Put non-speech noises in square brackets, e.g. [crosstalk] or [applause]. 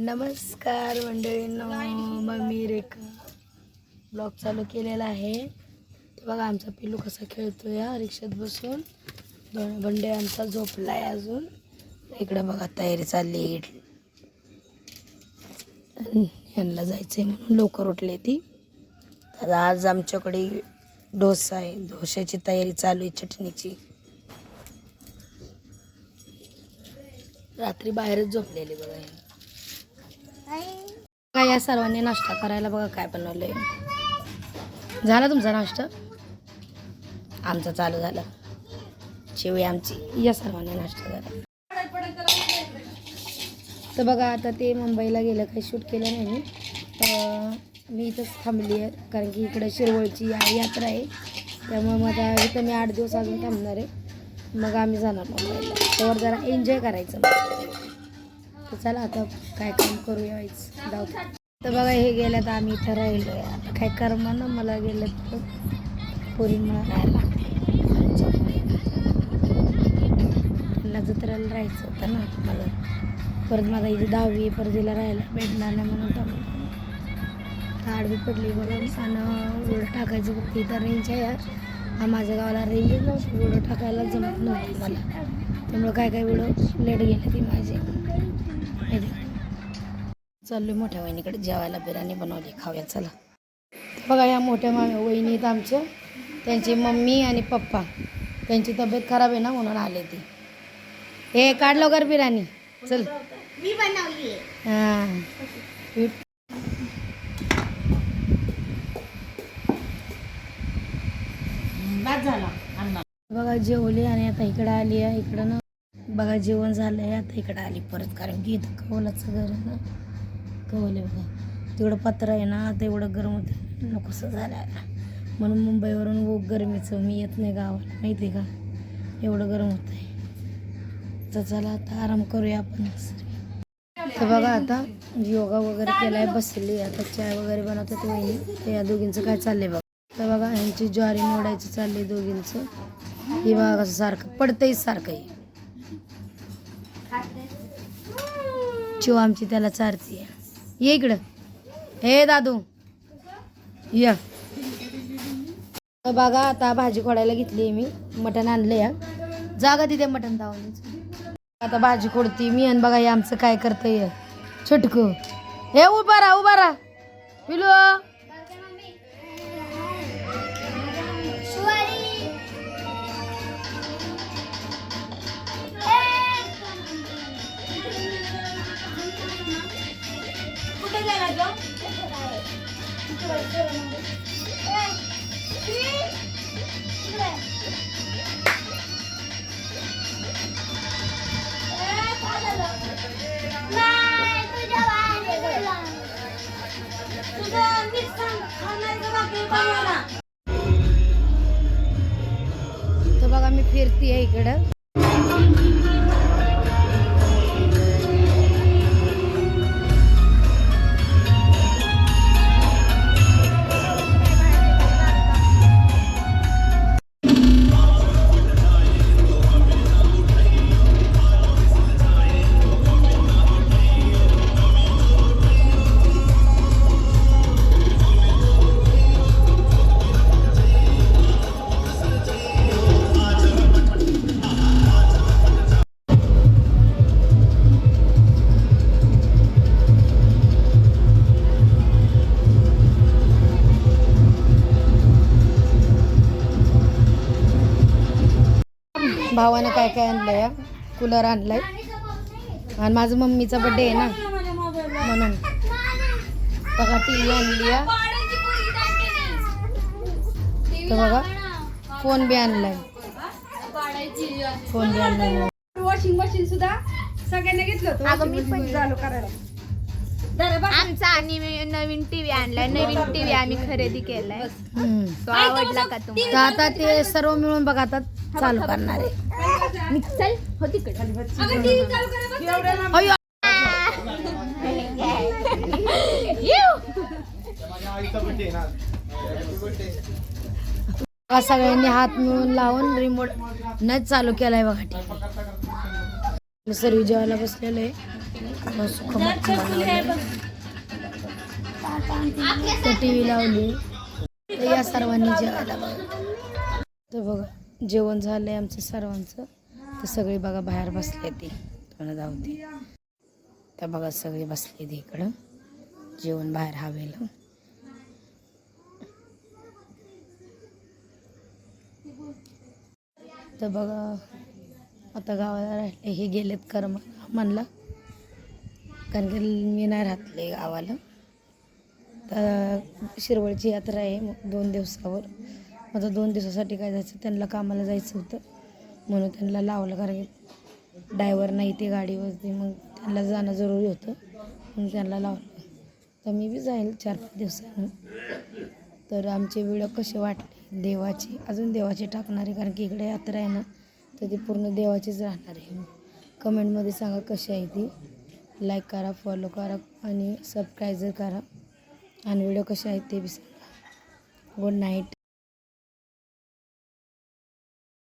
नमस्कार मंडळींनो मी रेखा. ब्लॉग चालू केलेला आहे. ते बघा आमचा पिल्लू कसा खेळतो या रिक्षात बसून. दोन बंडे आमचा झोपला आहे अजून. इकडं बघा तयारी चालली आहे यांना जायचं आहे म्हणून लवकर उठले ती. तर आज आमच्याकडे डोसा आहे. डोश्याची तयारी चालू आहे चटणीची. रात्री बाहेरच झोपलेली बघा काय या सर्वांनी नाश्ता करायला बघा काय बनवलंय. झाला तुमचा नाश्ता? आमचा चालू झाला. शिवी आमची. या सर्वांनी नाश्ता करा. तर बघा आता ते मुंबईला गेलं काही शूट केलं नाही मी. तर मी इथंच थांबली आहे कारण की इकडे शिरवळची यात्रा आहे. त्यामुळे मग इथं मी आठ दिवस अजून थांबणार आहे. मग आम्ही जाणार मुंबईला. त्यावर जरा एन्जॉय करायचं. तर चला आता काय काम करूया वाईच जाऊ तर बघा हे गेल्या तर आम्ही इथं राहिलो आहे. आता काय कर्म ना मला गेलं तर पोरींमुळं राहायला त्यांना जत्रेला राहायचं होतं ना मला. परत माझा इथे दहावी आहे, परत तिला राहायला भेटणार नाही म्हणून तर आडवी पडली. बघा आणि उडं टाकायचं फक्त इथं रेंज आहे हा माझ्या गावाला रेंज नव्हती उडं टाकायला जमत नव्हती मला. त्यामुळं काय काय व्हिडिओ लेट गेले ती माझे. चाललोय मोठ्या वहिनीकडे जेवायला बिर्याणी बनवली खाऊया चला. बघा या मोठ्या मा वहिनी आहेत आमच्या. त्यांची मम्मी आणि पप्पा. त्यांची तब्येत खराब आहे ना म्हणून आले ती. हे काढ लवकर बिर्याणी. चल. मी बनवली हां. झाला बघा जेवली आणि आता इकडं आली आहे इकडं ना. बघा जेवण झालं आहे आता इकडं आली परत कारण की इथं कवलाचं घर आहे ना. कवले आहे बघा. तेवढं पत्र आहे ना आता एवढं गरम होतं. नकोसं झालं म्हणून मुंबईवरून वो गरमीचं मी येत नाही गावाला. माहिती आहे का? एवढं गरम होतं आहे तर चला आता आराम करूया आपण. तर बघा आता योगा वगैरे केलाय बसली. आता चाय वगैरे बनवतात वहिनी. तर या दोघींचं काय चाललंय बघा. तर बघा ह्यांची ज्वारी मोडायची चालली दोघींचं. हे बघा कसं सारखं पडतंही सारखं आहे चिव आमची त्याला चारती आहे ये इकडं. हे दादू. या. बघा आता भाजी खोडायला घेतली मी. मटण आणलं या. जागा तिथे मटण दावण्याचं आता भाजी खोडती मी आणि बघा हे आमचं काय करतंय छुटकू. हे उभा राहा उभा राहा. पिलू. तर बघा मी फिरती आहे इकडं. भावानं काय काय आणलंय हा? कूलर आणलाय. आणि माझं मम्मीचा बड्डे आहे ना? म्हणून. बघा टी व्ही आणली आहे. तर बघा फोन बी आणलाय. फोन बी आणलाय. वॉशिंग मशीन सुद्धा सगळ्यांना घेतलं होतं. करायला. आमचा आणि नवीन टीव्ही आणलाय. नवीन टीव्ही आम्ही खरेदी केलाय. तो आवडला का तर तुम्हाला आता ते सर्व मिळून बघा आता चालू करणार आहे. चल हो तिकडे. अय्यो. [laughs] बघा सगळ्यांनी हात मिळून लावून रिमोट न चालू केलाय बघा टीव्ही सर्व जेवायला बसलेलो. आहे टी व्ही लावली. तर या सर्वांनी जेवायला बघा. तर बघा जेवण झालंय आमचं सर्वांचं. तर सगळी बघा बाहेर बसले ती. तुम्हाला धावते तर बघा सगळी बसले ती इकडं. जेवण बाहेर हवेलं. तर बघा आता गावाला राहिले. हे गेलेत कर्म म्हणला कारण की मी नाही राहतले गावाला. तर शिरवळची यात्रा आहे मग दोन दिवसावर. माझं दोन दिवसासाठी काय जायचं त्यांना कामाला जायचं होतं. म्हणून त्यांना लावलं कारण की डायव्हर नाही ते गाडीवरती मग त्यांना जाणं जरुरी होतं. म्हणून त्यांना लावलं. तर मी बी जाईल चार पाच दिवसानं तर आमचे व्हिडिओ कसे वाटले? देवाची अजून देवाचे टाकणारे कारण की इकडे यात्रा आहे ना तर ती पूर्ण देवाचीच राहणार आहे. कमेंटमध्ये सांगा कशी आहे ती. लाईक करा फॉलो करा आणि सबस्क्राईब करा. आणि व्हिडिओ कसे आहेत ते बी सांगा. Good night.